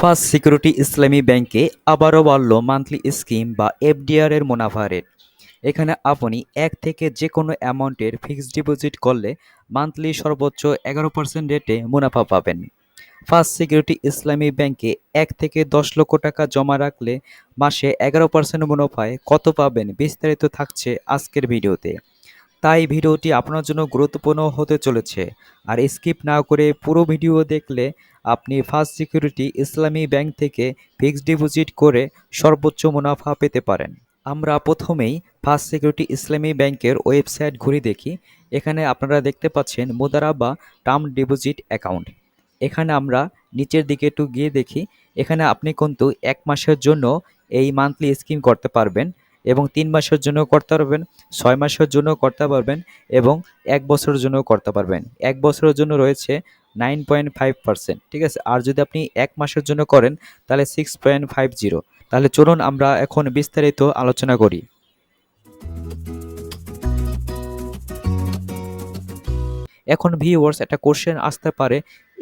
First security ইসলামী ব্যাংকে আবারও বাড়ল মান্থলি স্কিম বা এফডিআর এর মুনাফা রেট। এখানে আপনি এক থেকে যে কোনো অ্যামাউন্টের ফিক্সড ডিপোজিট করলে মান্থলি সর্বোচ্চ এগারো পার্সেন্ট রেটে মুনাফা পাবেন। ফার্স্ট সিকিউরিটি ইসলামী ব্যাংকে এক থেকে দশ লক্ষ টাকা জমা রাখলে মাসে এগারো পার্সেন্ট মুনাফায় কত পাবেন বিস্তারিত থাকছে আজকের ভিডিওতে। তাই ভিডিওটি আপনার জন্য গুরুত্বপূর্ণ হতে চলেছে। আর স্কিপ না করে পুরো ভিডিও দেখলে আপনি ফার্স্ট সিকিউরিটি ইসলামী ব্যাংক থেকে ফিক্সড ডিপোজিট করে সর্বোচ্চ মুনাফা পেতে পারেন। আমরা প্রথমেই ফার্স্ট সিকিউরিটি ইসলামী ব্যাংকের ওয়েবসাইট ঘুরে দেখি। এখানে আপনারা দেখতে পাচ্ছেন মুদারা বা টার্ম ডিপোজিট অ্যাকাউন্ট এখানে আমরা নিচের দিকে একটু গিয়ে দেখি। এখানে আপনি কিন্তু এক মাসের জন্য এই মান্থলি স্কিম করতে পারবেন। এবং তিন মাসের জন্য করতে পারবেন ছয় মাসের জন্য করতে পারবেন এবং এক বছরের জন্য করতে পারবেন। এক বছরের জন্য রয়েছে নাইন পয়েন্ট ফাইভ পার্সেন্ট, ঠিক আছে? আর যদি আপনি এক মাসের জন্য করেন, তাহলে সিক্স পয়েন্ট ফাইভ জিরো। তাহলে চলুন আমরা এখন বিস্তারিত আলোচনা করি। এখন ভিউয়ার্স একটা কোশ্চেন আসতে পারে,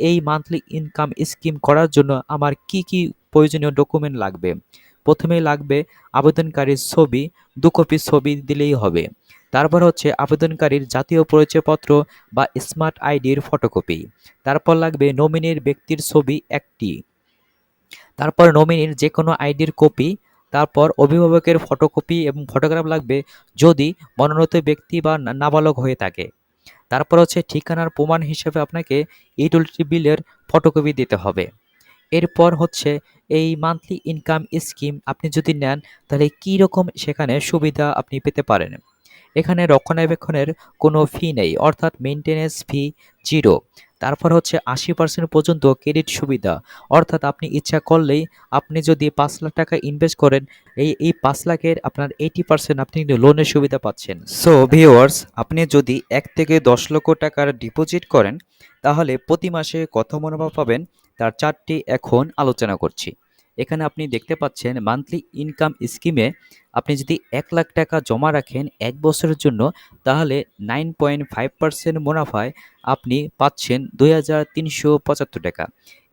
এই মান্থলি ইনকাম স্কিম করার জন্য আমার কি কি প্রয়োজনীয় ডকুমেন্ট লাগবে? প্রথমেই লাগবে আবেদনকারীর ছবি, দু কপি ছবি দিলেই হবে। তারপর হচ্ছে আবেদনকারীর জাতীয় পরিচয়পত্র বা স্মার্ট আইডির ফটোকপি তারপর লাগবে নমিনির ব্যক্তির ছবি একটি। তারপর নমিনির যে কোনো আইডির কপি তারপর অভিভাবকের ফটোকপি এবং ফটোগ্রাফ লাগবে যদি মনোনীত ব্যক্তি বা নাবালক হয়ে থাকে। তারপর হচ্ছে ঠিকানার প্রমাণ হিসেবে আপনাকে ইউটিলিটি বিলের ফটোকপি দিতে হবে। এরপর হচ্ছে এই মান্থলি ইনকাম স্কিম আপনি যদি নেন, তাহলে কী রকম সেখানে সুবিধা আপনি পেতে পারেন? এখানে রক্ষণাবেক্ষণের কোনো ফি নেই, অর্থাৎ মেনটেনেন্স ফি জিরো তারপর হচ্ছে আশি পার্সেন্ট পর্যন্ত ক্রেডিট সুবিধা, অর্থাৎ আপনি ইচ্ছা করলেই আপনি যদি পাঁচ লাখ টাকা ইনভেস্ট করেন, এই এই পাঁচ লাখের আপনার এইটি পার্সেন্ট আপনি কিন্তু লোনের সুবিধা পাচ্ছেন। সো ভিওয়ার্স আপনি যদি এক থেকে দশ লক্ষ টাকার ডিপোজিট করেন, তাহলে প্রতি মাসে কত মুনাফা পাবেন? তার চারটি এখন আলোচনা করছি। এখানে আপনি দেখতে পাচ্ছেন মান্থলি ইনকাম স্কিমে আপনি যদি এক লাখ টাকা জমা রাখেন এক বছরের জন্য, তাহলে নাইন পয়েন্ট ফাইভ পার্সেন্ট মুনাফায় আপনি পাচ্ছেন দুই হাজার তিনশো পঁচাত্তর টাকা।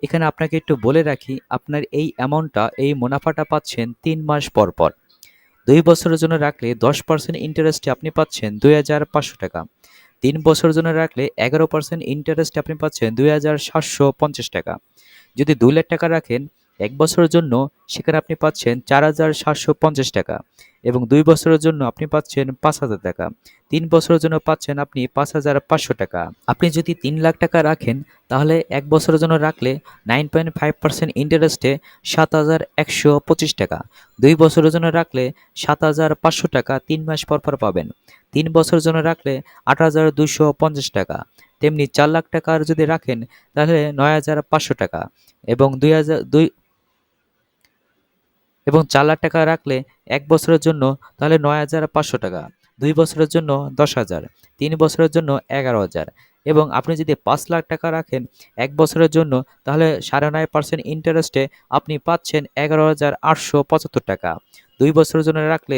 এখানে আপনাকে একটু বলে রাখি, আপনার এই অ্যামাউন্টটা এই মুনাফাটা পাচ্ছেন তিন মাস পর পর। দুই বছরের জন্য রাখলে দশ পার্সেন্ট ইন্টারেস্টে আপনি পাচ্ছেন দুই হাজার পাঁচশো টাকা। তিন বছরের জন্য রাখলে এগারো পার্সেন্ট ইন্টারেস্টে আপনি পাচ্ছেন দুই হাজার সাতশো পঞ্চাশ টাকা। যদি দুই লাখ টাকা রাখেন এক বছরের জন্য সেখানে আপনি পাচ্ছেন চার হাজার সাতশো পঞ্চাশ টাকা এবং দুই বছরের জন্য আপনি পাচ্ছেন পাঁচ হাজার টাকা। তিন বছরের জন্য পাচ্ছেন আপনি পাঁচ হাজার পাঁচশো টাকা। আপনি যদি তিন লাখ টাকা রাখেন, তাহলে এক বছরের জন্য রাখলে নাইন পয়েন্ট ফাইভ পার্সেন্ট ইন্টারেস্টে সাত হাজার একশো পঁচিশ টাকা। দুই বছরের জন্য রাখলে সাত হাজার পাঁচশো টাকা তিন মাস পর পর পাবেন। তিন বছরের জন্য রাখলে আট হাজার দুশো পঞ্চাশ টাকা। তেমনি চার লাখ টাকার যদি রাখেন, তাহলে নয় হাজার পাঁচশো টাকা। এবং দুই হাজার দুই এবং চার লাখ টাকা রাখলে এক বছরের জন্য, তাহলে নয় হাজার পাঁচশো টাকা। দুই বছরের জন্য দশ হাজার, তিন বছরের জন্য এগারো হাজার। এবং আপনি যদি পাঁচ লাখ টাকা রাখেন এক বছরের জন্য, তাহলে সাড়ে নয় পার্সেন্ট ইন্টারেস্টে আপনি পাচ্ছেন এগারো হাজার আটশো পঁচাত্তর টাকা। দুই বছরের জন্য রাখলে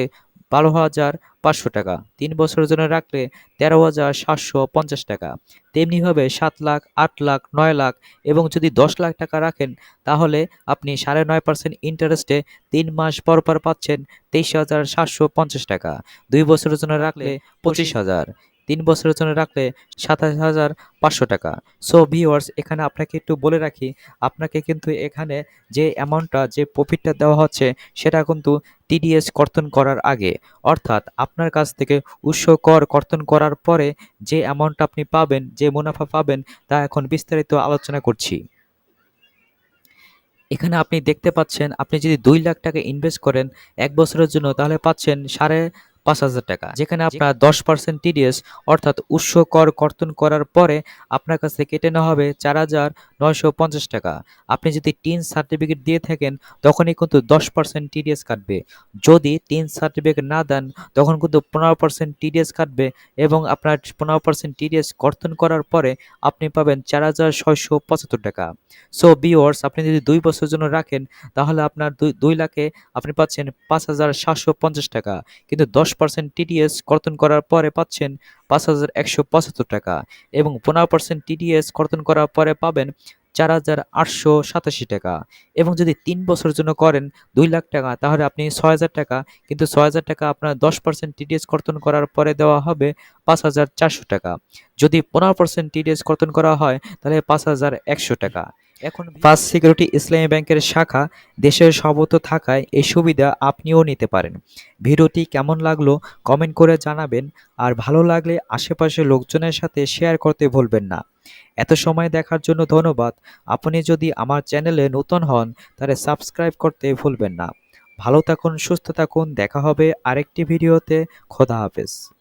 বারো হাজার পাঁচশো টাকা। তিন বছরের জন্য রাখলে তেরো হাজার সাতশো পঞ্চাশ টাকা। তেমনিভাবে সাত লাখ, আট লাখ, নয় লাখ এবং যদি দশ লাখ টাকা রাখেন, তাহলে আপনি সাড়ে নয় পার্সেন্ট ইন্টারেস্টে তিন মাস পর পর পাচ্ছেন তেইশ হাজার সাতশো পঞ্চাশ টাকা। দুই বছরের জন্য রাখলে পঁচিশ হাজার। তিন বছরের জন্য রাখলে সাতাশ হাজার পাঁচশো টাকা। সো ভিওয়ার্স এখানে আপনাকে একটু বলে রাখি, আপনাকে কিন্তু এখানে যে অ্যামাউন্টটা যে প্রফিটটা দেওয়া হচ্ছে, সেটা কিন্তু টিডিএস কর্তন করার আগে। অর্থাৎ, আপনার কাছ থেকে উৎস কর কর্তন করার পরে যে অ্যামাউন্টটা আপনি পাবেন, যে মুনাফা পাবেন, তা এখন বিস্তারিত আলোচনা করছি। এখানে আপনি দেখতে পাচ্ছেন, আপনি যদি দুই লাখ টাকা ইনভেস্ট করেন, এক বছরের জন্য, তাহলে পাচ্ছেন সাড়ে পাঁচ হাজার টাকা। যেখানে আপনার দশ পার্সেন্ট টিডিএস অর্থাৎ উৎস কর কর্তন করার পরে আপনার কাছে কেটে নেওয়া হবে চার হাজার নয়শো পঞ্চাশ টাকা। আপনি যদি টিন সার্টিফিকেট দিয়ে থাকেন, তখনই কিন্তু দশ পার্সেন্ট টিডিএস কাটবে। যদি টিন সার্টিফিকেট না দেন, তখন কিন্তু পনেরো পার্সেন্ট টিডিএস কাটবে এবং আপনার পনেরো পার্সেন্ট টিডিএস কর্তন করার পরে আপনি পাবেন চার হাজার ছয়শো পঁচাত্তর টাকা। সো বিওয়ার্স আপনি যদি দুই বছরের জন্য রাখেন, তাহলে আপনার দুই দুই লাখে আপনি পাচ্ছেন পাঁচ হাজার সাতশো পঞ্চাশ টাকা। কিন্তু দশ পার্সেন্ট টিডিএস কর্তন করার পরে পাচ্ছেন পাঁচ হাজার একশো পঁচাত্তর টাকা এবং পনেরো পার্সেন্ট টিডিএস কর্তন করার পরে পাবেন চার হাজার আটশো সাতাশি টাকা। এবং যদি তিন বছরের জন্য করেন দুই লাখ টাকা, তাহলে আপনি ছয় হাজার টাকা, কিন্তু ছয় হাজার টাকা আপনার দশ পার্সেন্ট টিডিএস কর্তন করার পরে দেওয়া হবে পাঁচ হাজার চারশো টাকা। যদি পনেরো পার্সেন্ট টিডিএস কর্তন করা হয়, তাহলে পাঁচ হাজার একশো টাকা। এখন ফার্স্ট সিকিউরিটি ইসলামী ব্যাংকের শাখা দেশের সর্বত্র থাকায় এই সুবিধা আপনিও নিতে পারেন। ভিডিওটি কেমন লাগল কমেন্ট করে জানাবেন, আর ভালো লাগলে আশেপাশে লোকজনের সাথে শেয়ার করতে ভুলবেন না। এত সময় দেখার জন্য ধন্যবাদ। আপনি যদি আমার চ্যানেলে নতুন হন, তাহলে সাবস্ক্রাইব করতে ভুলবেন না। ভালো থাকুন, সুস্থ থাকুন, দেখা হবে আরেকটি ভিডিওতে। খোদা হাফেজ।